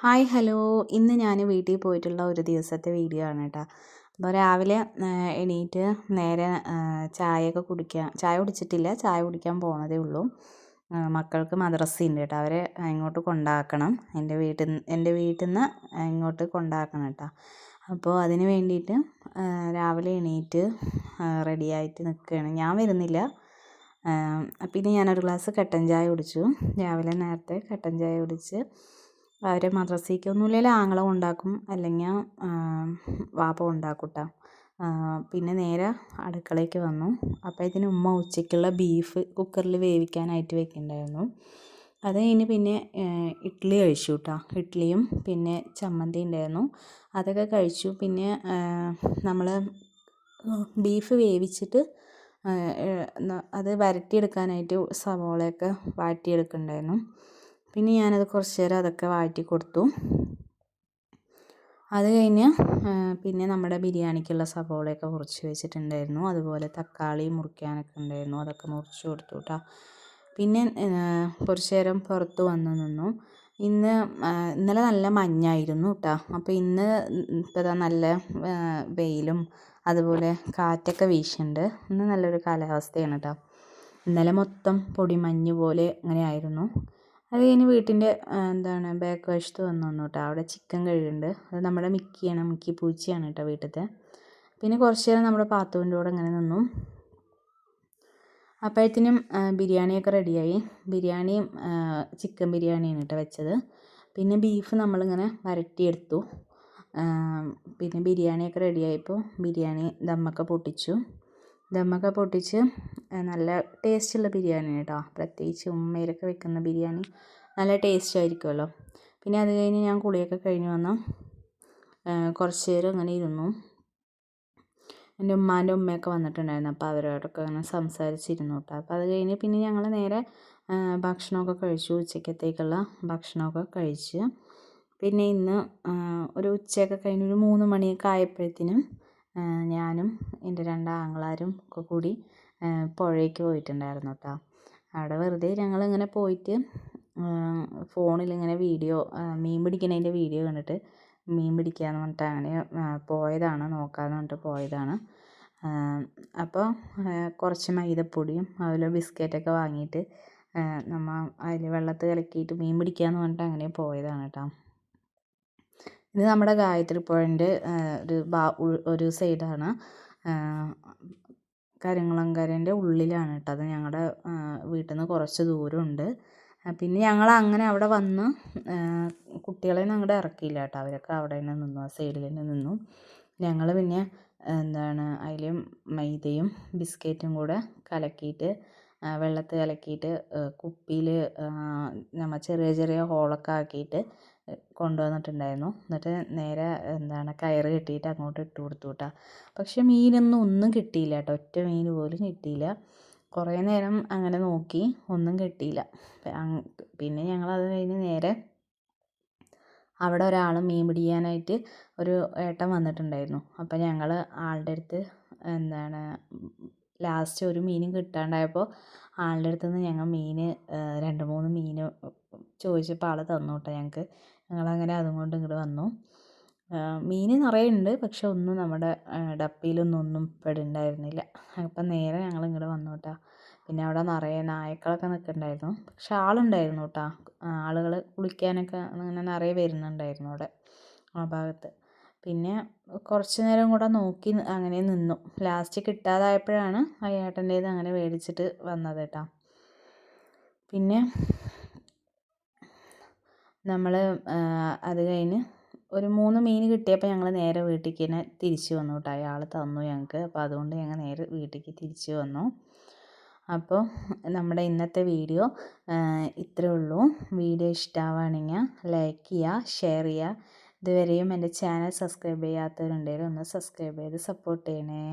Hi hello. ഇന്ന് ഞാൻ വീട്ടിൽ പോയിട്ടുള്ള ഒരു ദിവസത്തെ വീഡിയോ ആണ് കേട്ടോ അപ്പോൾ രാവിലെ എണീറ്റ് നേരെ ചായയൊക്കെ കുടിക്കാൻ ചായ കുടിച്ചിട്ടില്ല ചായ കുടിക്കാൻ പോണതേ ഉള്ളൂ. മക്കൾക്ക് മദ്രസയുണ്ട് കേട്ടോ അവരെ ഇങ്ങോട്ട് കൊണ്ടാക്കണം. എന്റെ വീട്ടിൽ എന്റെ വീട്ടിൽ നിന്ന് ഇങ്ങോട്ട് കൊണ്ടാക്കണം കേട്ടോ അപ്പോൾ അതിന് വേണ്ടിയിട്ട് രാവിലെ എണീറ്റ് റെഡിയായിട്ട് നിൽക്കുകയാണ് ഞാൻ വരുന്നില്ല. പിന്നെ ഞാനൊരു ഗ്ലാസ് കട്ടൻ ചായ കുടിച്ചു. രാവിലെ നേരത്തെ കട്ടൻ ചായ കുടിച്ച് അവരെ മദ്രസയ്ക്ക് ഒന്നുമില്ലെങ്കിൽ ആങ്ങള കൊണ്ടാക്കും അല്ലെങ്കിൽ വാപ്പ ഉണ്ടാക്കും കേട്ടോ പിന്നെ നേരെ അടുക്കളയ്ക്ക് വന്നു. അപ്പോഴത്തേന് ഉമ്മ ഉച്ചയ്ക്കുള്ള ബീഫ് കുക്കറിൽ വേവിക്കാനായിട്ട് വെക്കുന്നുണ്ടായിരുന്നു. അത് കഴിഞ്ഞ് പിന്നെ ഇഡ്ഡലി കഴിച്ചു കേട്ടോ ഇഡ്ഡലിയും പിന്നെ ചമ്മന്തി ഉണ്ടായിരുന്നു. അതൊക്കെ കഴിച്ചു. പിന്നെ നമ്മൾ ബീഫ് വേവിച്ചിട്ട് അത് വരട്ടിയെടുക്കാനായിട്ട് സവോളയൊക്കെ വാട്ടിയെടുക്കുന്നുണ്ടായിരുന്നു. പിന്നെ ഞാനത് കുറച്ച് നേരം അതൊക്കെ വാറ്റി കൊടുത്തു. അത് കഴിഞ്ഞ് പിന്നെ നമ്മുടെ ബിരിയാണിക്കുള്ള സവോളയൊക്കെ മുറിച്ച് വെച്ചിട്ടുണ്ടായിരുന്നു. അതുപോലെ തക്കാളി മുറിക്കാനൊക്കെ ഉണ്ടായിരുന്നു. അതൊക്കെ മുറിച്ച് കൊടുത്തു കേട്ടോ പിന്നെ കുറച്ച് നേരം പുറത്ത് വന്ന് നിന്നു. ഇന്ന് ഇന്നലെ നല്ല മഞ്ഞായിരുന്നു കേട്ടോ അപ്പോൾ ഇന്ന് ഇപ്പം നല്ല വെയിലും അതുപോലെ കാറ്റൊക്കെ വീശുന്നുണ്ട് ഇന്ന് നല്ലൊരു കാലാവസ്ഥയാണ് കേട്ടോ ഇന്നലെ മൊത്തം പൊടിമഞ്ഞ് പോലെ അങ്ങനെ ആയിരുന്നു. അത് കഴിഞ്ഞ് വീട്ടിന്റെ എന്താണ് ബാക്ക് വശത്ത് വന്നു കേട്ടോ അവിടെ ചിക്കൻ കഴുകുന്നുണ്ട് അത് നമ്മുടെ മിക്കിയാണ്. മിക്കി പൂച്ചയാണ് കേട്ടോ വീട്ടിലത്തെ. പിന്നെ കുറച്ച് നേരം നമ്മുടെ പാത്തുവിന്റെ കൂടെ അങ്ങനെ നിന്നു. അപ്പോഴത്തേനും ബിരിയാണിയൊക്കെ റെഡിയായി. ബിരിയാണിയും ചിക്കൻ ബിരിയാണിയാണ് കേട്ടോ വെച്ചത്. പിന്നെ ബീഫ് നമ്മളിങ്ങനെ വരട്ടിയെടുത്തു. പിന്നെ ബിരിയാണിയൊക്കെ റെഡിയായപ്പോൾ ബിരിയാണി ദമ്മൊക്കെ പൊട്ടിച്ചു. ദമ്മൊക്കെ പൊട്ടിച്ച് നല്ല ടേസ്റ്റുള്ള ബിരിയാണി കേട്ടോ പ്രത്യേകിച്ച് ഉമ്മയിലൊക്കെ വെക്കുന്ന ബിരിയാണി നല്ല ടേസ്റ്റ് ആയിരിക്കുമല്ലോ പിന്നെ അത് കഴിഞ്ഞ് ഞാൻ കുളിയൊക്കെ കഴിഞ്ഞ് വന്നു. കുറച്ച് നേരം അങ്ങനെ ഇരുന്നു. എന്റെ ഉമ്മാന്റെ ഉമ്മയൊക്കെ വന്നിട്ടുണ്ടായിരുന്നു. അപ്പോൾ അവരോടൊക്കെ അങ്ങനെ സംസാരിച്ചിരുന്നു കേട്ടോ അപ്പോൾ അത് കഴിഞ്ഞ് പിന്നെ ഞങ്ങൾ നേരെ ഭക്ഷണമൊക്കെ കഴിച്ചു. ഉച്ചക്കത്തേക്കുള്ള ഭക്ഷണമൊക്കെ കഴിച്ച്. പിന്നെ ഇന്ന് ഒരു ഉച്ചയൊക്കെ കഴിഞ്ഞ് ഒരു മൂന്ന് മണിയൊക്കെ ആയപ്പോഴത്തേനും ഞാനും എന്റെ രണ്ട് ആങ്ങളാരും ഒക്കെ കൂടി പുഴയ്ക്ക് പോയിട്ടുണ്ടായിരുന്നു കേട്ടോ അവിടെ വെറുതെ ഞങ്ങളിങ്ങനെ പോയിട്ട് ഫോണിലിങ്ങനെ വീഡിയോ മീൻ പിടിക്കുന്നതിന്റെ വീഡിയോ കണ്ടിട്ട് മീൻ പിടിക്കാമെന്ന് പറഞ്ഞിട്ട് അങ്ങനെ പോയതാണ് നോക്കാമെന്ന് പറഞ്ഞിട്ട് പോയതാണ്. അപ്പോൾ കുറച്ച് മൈദപ്പൊടിയും അതുപോലെ ബിസ്ക്കറ്റൊക്കെ വാങ്ങിയിട്ട് നമ്മൾ അതിൽ വെള്ളത്തിൽ കലക്കിയിട്ട് മീൻ പിടിക്കാമെന്ന് പറഞ്ഞിട്ട് അങ്ങനെ പോയതാണ് കേട്ടോ ഇത് നമ്മുടെ ഗായത്രി പുഴന്റെ ഒരു ഒരു സൈഡാണ്. കരിങ്കുളങ്കരേന്റെ ഉള്ളിലാണ് കേട്ടോ. അത് ഞങ്ങളുടെ വീട്ടിൽ നിന്ന് കുറച്ച് ദൂരമുണ്ട്. പിന്നെ ഞങ്ങൾ അങ്ങനെ അവിടെ വന്ന് കുട്ടികളെയൊന്നും അങ്ങോട്ട് ഇറക്കിയില്ല കേട്ടോ. അവരൊക്കെ അവിടെ തന്നെ നിന്നു ആ സൈഡിൽ തന്നെ നിന്നു. ഞങ്ങൾ പിന്നെ എന്താണ് അതിൽ മൈദയും ബിസ്ക്കറ്റും കൂടെ കലക്കിയിട്ട് വെള്ളത്തിൽ കലക്കിയിട്ട് കുപ്പിയിൽ നമ്മൾ ചെറിയ ചെറിയ ഹോളൊക്കെ ആക്കിയിട്ട് കൊണ്ടുവന്നിട്ടുണ്ടായിരുന്നു. എന്നിട്ട് നേരെ എന്താണ് കയറ് കെട്ടിയിട്ട് അങ്ങോട്ട് ഇട്ട് കൊടുത്തു കേട്ടോ പക്ഷെ മീനൊന്നും ഒന്നും കിട്ടിയില്ല കേട്ടോ. ഒറ്റ മീൻ പോലും കിട്ടിയില്ല. കുറേ നേരം അങ്ങനെ നോക്കി ഒന്നും കിട്ടിയില്ല. പിന്നെ ഞങ്ങൾ അത് കഴിഞ്ഞ് നേരെ അവിടെ ഒരാൾ മീൻ പിടിക്കാനായിട്ട് ഒരു ഏട്ടൻ വന്നിട്ടുണ്ടായിരുന്നു. അപ്പോൾ ഞങ്ങൾ ആളുടെ അടുത്ത് എന്താണ് ലാസ്റ്റ് ഒരു മീനും കിട്ടാണ്ടായപ്പോൾ ആളുടെ അടുത്ത് നിന്ന് ഞങ്ങൾ മീൻ രണ്ട് മൂന്ന് മീൻ ചോദിച്ചപ്പോൾ ആൾ തന്നു കേട്ടോ ഞങ്ങൾക്ക്. ഞങ്ങളങ്ങനെ അതും കൊണ്ട് ഇങ്ങോട്ട് വന്നു. മീൻ നിറയെ ഉണ്ട് പക്ഷെ ഒന്നും നമ്മുടെ ഡപ്പിയിലൊന്നും ഒന്നും പെടുന്നുണ്ടായിരുന്നില്ല അപ്പം നേരെ ഞങ്ങൾ ഇങ്ങോട്ട് വന്നു കേട്ടോ പിന്നെ അവിടെ നിറയെ നായ്ക്കളൊക്കെ നിൽക്കുന്നുണ്ടായിരുന്നു പക്ഷെ ആളുണ്ടായിരുന്നു കേട്ടോ ആളുകൾ കുളിക്കാനൊക്കെ അങ്ങനെ നിറയെ വരുന്നുണ്ടായിരുന്നു അവിടെ ആ ഭാഗത്ത്. പിന്നെ കുറച്ച് നേരം കൂടെ നോക്കി അങ്ങനെ നിന്നു. ലാസ്റ്റ് കിട്ടാതായപ്പോഴാണ് ആ ഏട്ടന്റേത് അങ്ങനെ മേടിച്ചിട്ട് വന്നത് കേട്ടോ പിന്നെ നമ്മൾ അത് കഴിഞ്ഞ് ഒരു മൂന്ന് മീൻ കിട്ടിയപ്പോൾ ഞങ്ങൾ നേരെ വീട്ടിലേക്ക് തന്നെ തിരിച്ച് വന്നു കേട്ടോ. അയാൾ തന്നു ഞങ്ങൾക്ക് അപ്പോൾ അതുകൊണ്ട് ഞങ്ങൾ നേരെ വീട്ടിലേക്ക് തിരിച്ച് വന്നു. അപ്പോൾ നമ്മുടെ ഇന്നത്തെ വീഡിയോ ഇത്രയേ ഉള്ളൂ. വീഡിയോ ഇഷ്ടമാവുകയാണെങ്കിൽ ലൈക്ക് ചെയ്യുക ഷെയർ ചെയ്യുക. ഇതുവരെയും എന്റെ ചാനൽ സബ്സ്ക്രൈബ് ചെയ്യാത്തവരുണ്ടെങ്കിൽ ഒന്ന് സബ്സ്ക്രൈബ് ചെയ്ത് സപ്പോർട്ട് ചെയ്യണേ.